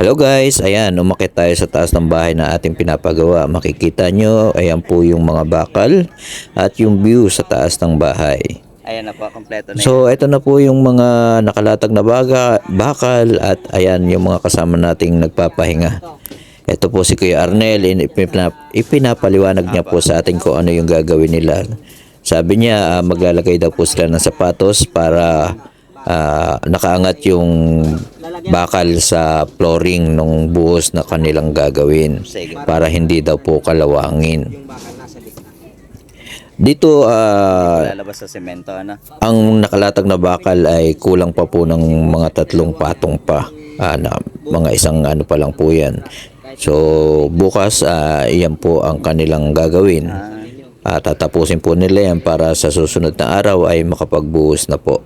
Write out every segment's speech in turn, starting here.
Hello guys, ayan, umakit tayo sa taas ng bahay na ating pinapagawa. Makikita nyo, ayan po yung mga bakal at yung view sa taas ng bahay. Ayan na po, kompleto na So, ito na po yung mga nakalatag na baga, bakal at ayan yung mga kasama nating nagpapahinga. Ito po si Kuya Arnel, in- ipinap- ipinapaliwanag niya po sa atin kung ano yung gagawin nila. Sabi niya, ah, maglalagay daw po sila ng sapatos para ah, nakaangat yung bakal sa flooring ng buhos na kanilang gagawin para hindi daw po kalawangin. Dito, ah, Lalabas sa semento, ano? ang nakalatag na bakal ay kulang pa po ng mga tatlong patong pa. Ah, na, mga isang ano pa lang po yan. So, bukas, ah, yan po ang kanilang gagawin. At tatapusin po nila yan para sa susunod na araw ay makapagbuhos na po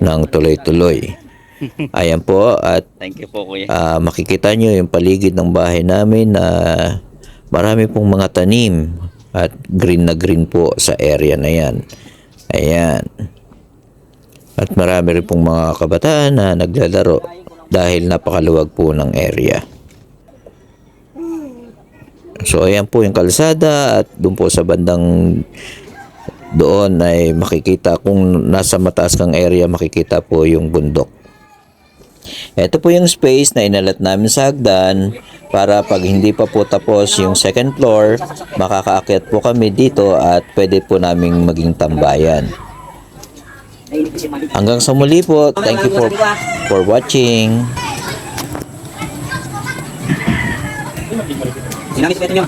ng tuloy-tuloy. Ayan po at Thank you po, kuya. Ah, makikita nyo yung paligid ng bahay namin na marami pong mga tanim at green na green po sa area na yan. Ayan. At marami rin pong mga kabataan na naglalaro dahil napakaluwag po ng area. So ayan po yung kalsada at doon po sa bandang doon ay makikita kung nasa mataas kang area makikita po yung bundok. Ito po yung space na inalat namin sa hagdan para pag hindi pa po tapos yung second floor, makakaakyat po kami dito at pwede po naming maging tambayan. Hanggang sa muli po, thank you for, for watching. Sinangis ko ito nyo.